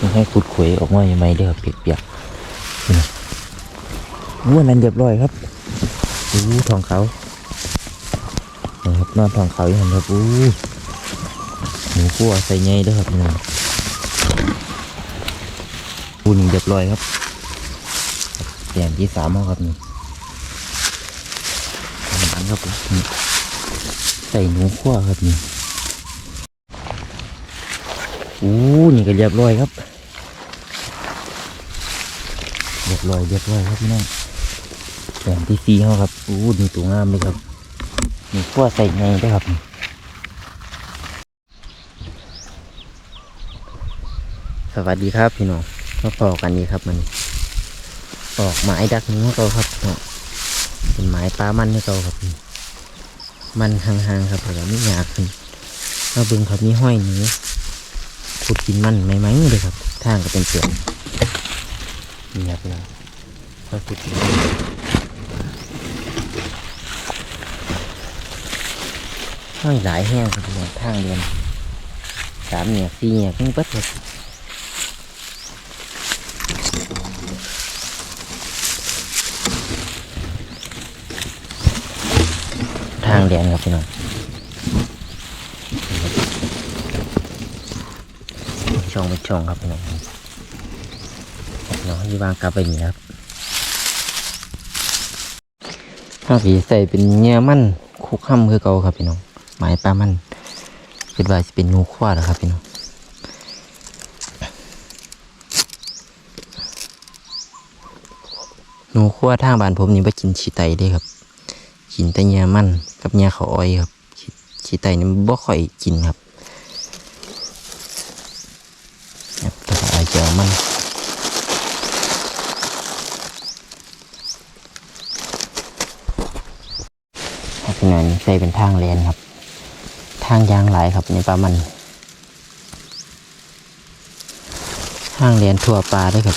มันให้ขุดขุยออกมาใหม่ๆเด้อครับเปียกๆนี่นะม้วนนั้นเรียบร้อยครับอู้ทองเขานะครับนอนทองเขาอยู่หันครับอู้หมูคั่วใส่ไงเด้อครับนี่ปูนเรียบร้อยครับแย่งที่สามครับนี่อาหารครับผมใส่หนูคั่วครับนี่ อู้นี่ก็เรียบร้อยครับเรียบร้อยเรียบร้อยครับพี่น้องแสงที่ซีเขาครับอู้นี่ตัวงามเลยครับนี่ขั้วใส่ไงได้ครับสวัสดีครับพี่น้องมาพอกันนี้ครับมันออกหมายดักนี้เขาครับเนาะเป็นหมายปลามันให้เขาครับ มันห่างๆครับแล้วก็ไม่ยากขึ้นมาบิ่งครับมีห้อยนี้ ขุดกินมันไหมไหมเลยครับ ทางก็เป็นเสือกนี่ครับเราก็ขุดกินห้อยหลายแห้งครับทางเรียนสามเนี่ยสี่เนี่ยเพิ่งปัดเลยทางเรียนครับพี่น้อง ช่องเป็นช่องครับพี่น้องพี่น้องที่วางกลับไปนี่ครับถ้าสีใส่เป็นเงี้ยมันคุกค่ำคือเก่าครับพี่น้องหมายปลามันคิดว่าจะเป็นงูขวาแล้วครับพี่น้องงูขั้วทางบ้านผมนี่ไปกินชีไตเด้ครับ กินแต่เงี้ยมันกับเงี้ยเขาอ้อยครับชีไตนี่บ่ค่อยกินครับตัว ของมันครับพี่น้องใช้เป็นทางเลนครับ ทางยางไหลครับในปลามัน ทางเลนทั่วปลาด้วยครับ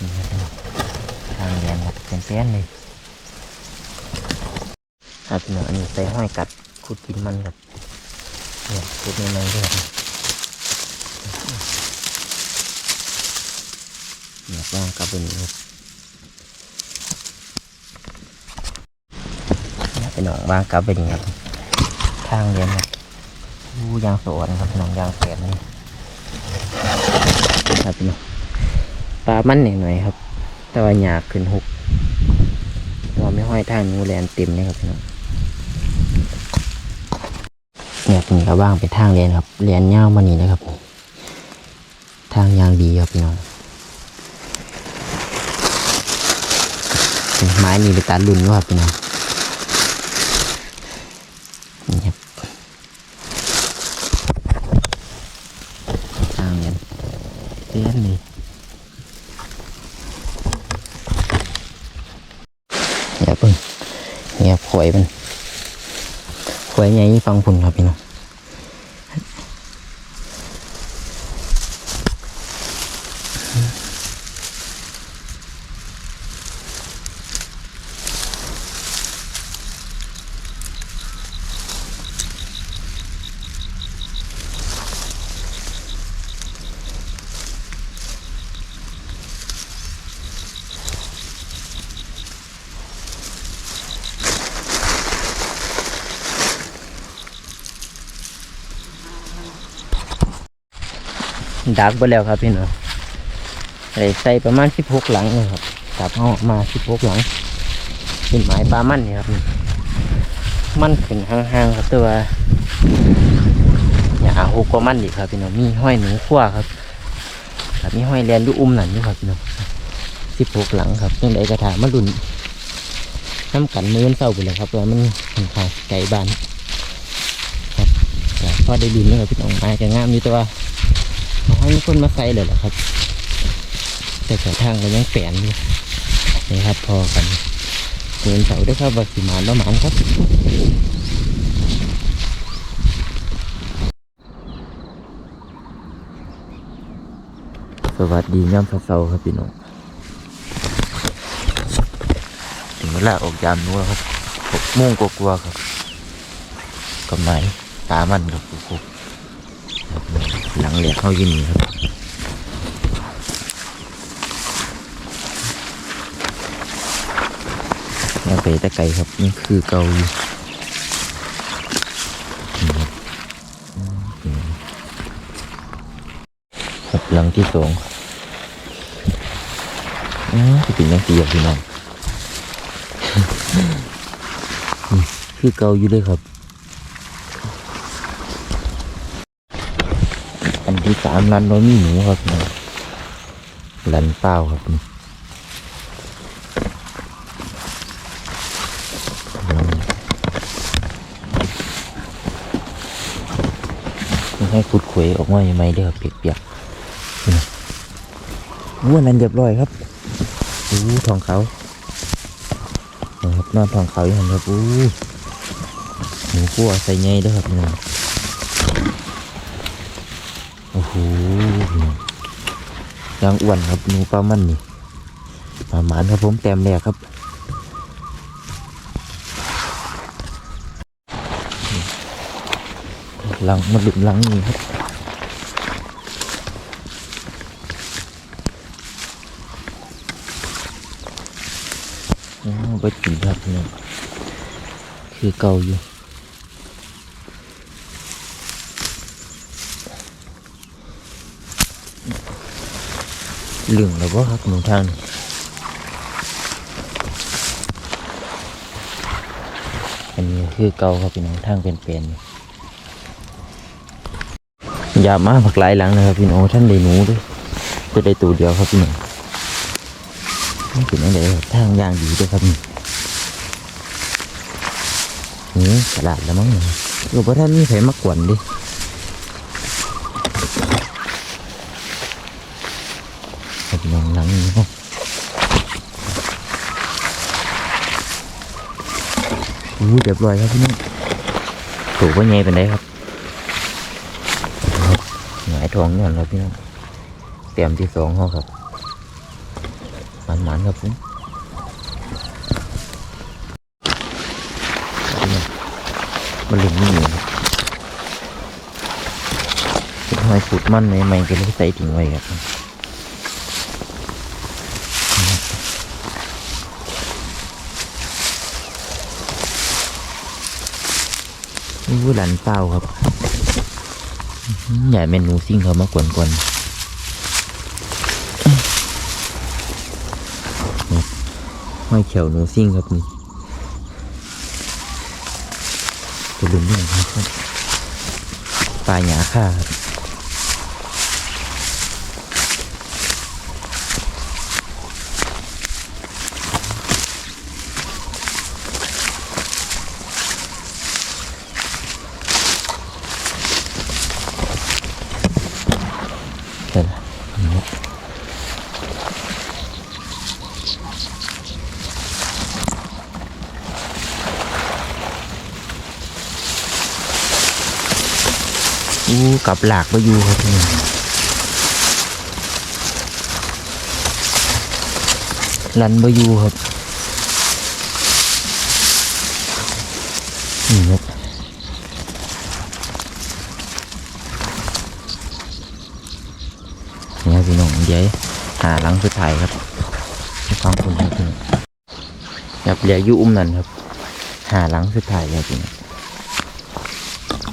นี่ครับทางเลนครับเป็นเส้นเลย ครับพี่น้องอันนี้ใส่ห้อยกัดขุดกิน มันครับเนี่ยขุดในมันด้วยครับเนี่ยว่างกับไปนี่ครับเนี่ยพี่น้องว่างกับไปนี่ครับทางเรียนครับอู้ยางสวนครับพี่น้องยางแสนนี่ครับเน้องปลามันหน่อยๆครับ แต่ว่าหยากขึ้นหุกเราไม่ห้อยทางงูแลนเต็มเลยครับพี่น้อง เนี่ยถึงก็ว่างไปทางเรียนครับเรียนเง่าวมานี่นะครับทางยางดีครับพี่น้องไม้นี่ไปตัดรุ่นวยครับพี่น้องนี่ครับทางเรียนเรียนนี่อย่าเพิ่งเนี่ยข่อยมันขวยใหญ่ฟังผุนครับพี่น้อง ดักไปแล้วครับพี่น้องใส่ใส่ประมาณสิบหกหลังเลยครับจับเอาอกมาสิบหกหลังเป็นหมายปลามันนี่ครับ มันขึ้นห่างๆครับต่ว่าอย่าหกกว่ามันอีกครับพี่น้องมีห้อยหนูขั้วครับครับมีห้อยแลนอยูอุ้มหนันอยู่ครับพี่น้องสิบหกหลังครับยังไงกระถางมาดุนน้ำกันมือมันเศร้าไปเลยครับว่ามันค่อนขางไกลบ้านครับแต่พอได้ดุนนี่ครับพี่น้องไม้ก็งามอยู่ต่ว่าขอให้คนมาใส่เลยเหรอครับ แต่กระทางก็ยังแฝนอยู่นี่ครับพอกันเงินเสาด้วยครับวัสิมานแล้วหมานครับสวัสดีย่ำพระเสาครับพี่น้องถึงเวลาออกยามนู้นแล้วครับหกโมงกว่าๆครับกับไม้ตามันครับกุก หลังแหลกเข้ายินครับยังไปตะไกลครับนี่คือเกาอยู่ครับหลังที่สองอ๋อจะเป็นยังตีอย่างพี่น้องคือเกาอยู่เลยครับ อัน ที่สามรันน้อยมีหนูครับนี่รันเปล่าครับนี่นี่ให้ขุดขวยออกมาใหม่ๆเด้อเปียกๆวัวนั้นเรียบร้อยครับอู้ทองเขานะครับนอนทองเขาอยู่หันครับอู้หมูคั่วใส่ไงเด้อครับพี่ โอ้โหยางอ้วนครับหนูปลามันนี่ปลาหมานครับผมแต้มแรกครับหลังมาหลุมหลังนี่ครับโอ้ไปกินครับเนี่ยคือเก่าอยู่ เหลืองแล้วก็ครับหนูทางนี่อันนี้คือเก่าครับพี่น้องทางเป็นเป็นๆอย่ามาผักหลายหลังนะครับพี่น้องท่านได้หนูด้วยจะได้ตัวเดียวครับพี่น้องนี่เป็นอะไรครับทางยางดีด้วยครับนี่ตลาดแล้วมั้งเนี่ยหรือว่าท่านมีใครมากวนดิ ครับน้องหลังนี้ครับ อู้เรียบร้อยครับพี่น้องถูกว่าไงเป็นไรครับครับหงายทองนี่ก่อนครับพี่น้องเตรียมที่สองเขาครับหมันมันๆครับผมพี่มันหลุมนี่ครับเป็นหอยสุดมันใหม่ๆก็เลยใส่ทิ้งไว้ครับ อู้หลันเต่าครับใหญ่เมนูซิ่งเขามากวนกวนห้อยเขียวหนูซิ่งครับนี่จะลืมนี่ครับปลาหยาค่าครับเดี๋ยวนะนี่ อู้กับหลากไปอยู่ครับนี่ลันไปอยู่ครับนี่ครับ ดี๋ยวหาหลังสุดท้ายครับฟังคุณครับครับเหลือยู่มนั่นครับ หาหลังสุดท้ายครับพี่น้อง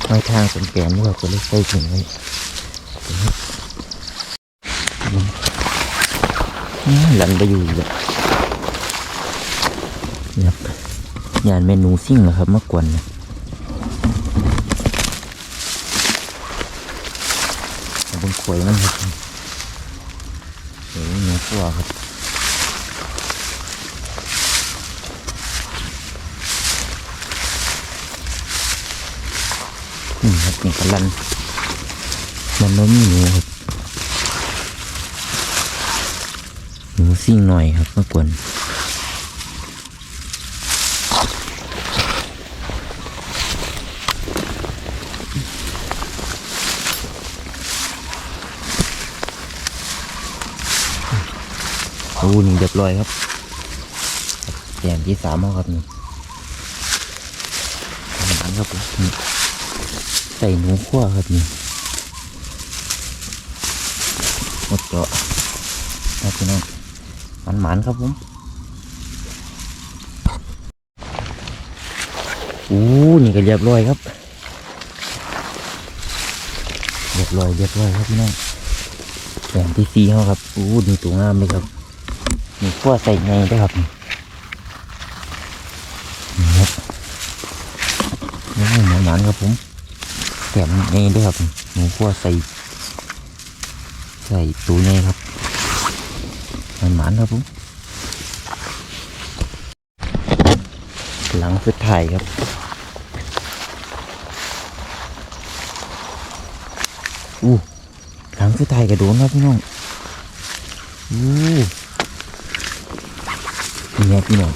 ไม่ทางสมแกนนี่ว่าจะเล็กใกล้ถึงไว้อืมหลันไปอยู่เลยครับยานเมนูซิ่งเหรอครับมื่อกวนนะเอาบนขวยมันครับ ตัวครับ นี่ครับนี่กำลันมันน้มหนูครับหนูซิ่งหน่อยครับเมื่อก่อน โอ้นี่เรียบร้อยครับแกมที่สามครับนี่านครับผมนี่ใส่หนูขั้วครับนี่หมดเจาะครับพี่น้องมันหมานครับผมอู้นี่ก็เรียบร้อยครับเรียบร้อยเรียบร้อยครับพี่น้องแสนที่ซีเขาครับอู้ดีตัวงามเลยครับ มีขั้วใส่ไงด้วยครับนี่ครับนี่หมันหมันครับผมแถมไงด้วยครับมีขั้วใส่ใส่ตัวไงครับหมันหมันครับผมหลังสุดท้ายครับอู้หลังคือไทยกระโดนครับพี่น้องอู้ นี่ครับพี่น้อง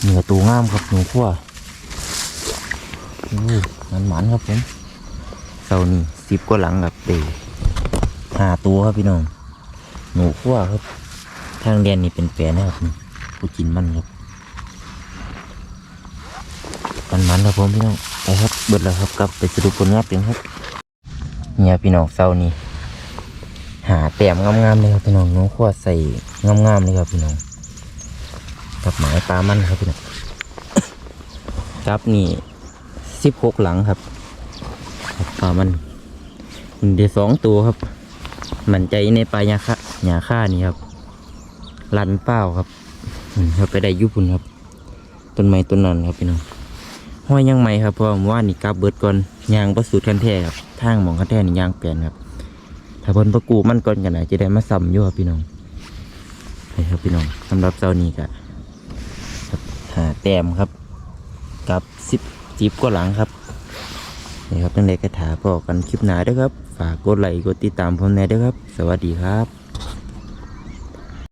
เหนือตัวงามครับหนูขั้วมันหมันครับผมเสานี่สิบกว่าหลังครับเดห้าตัวครับพี่น้อง หนูขั้วครับ ทางเรียนนี่เป็นแปรนะครับผู้กินมันครับมันมันครับผมพี่น้องไปครับเบิดแล้วครับกลับไปสรุปผลงานเป็นครับเนี่ยพี่น้องเศร้านี่ หาแต้มงามๆเลยครับพี่น้องน้องขวดใส่งามๆเลยครับพี่น้องกับหมายปลามันครับพี่น้องกับนี่สิบหกหลังครับปลามันเดี๋ยวสองตัวครับ มั่นใจในปลายาค่าหยาค่านี่ครับลันเป้าครับอืมครับไปได้ยุบุนครับ ต้นไม้ต้นนั้นครับพี่น้องห้อยยังไหมครับเพราะว่านี่กลับเบิดก่อนยางประสูตรคันแท้ครับทางหมองคันแท้นี่ยางเปลี่ยนครับ ถ้าเพิ่นประกูมันก่อนกันนะจะได้มาซ้ำอยู่ครับพี่น้องนี่ครับพี่น้องสำหรับเจ้านี้ก็หาแต้มครับ กับสิบจีบก็หลังครับนี่ครับตั้งแต่กระถาพอกันคลิปหนาด้วยครับ ฝากกดไลค์กดติดตามผมแน่ด้วยครับ สวัสดีครับ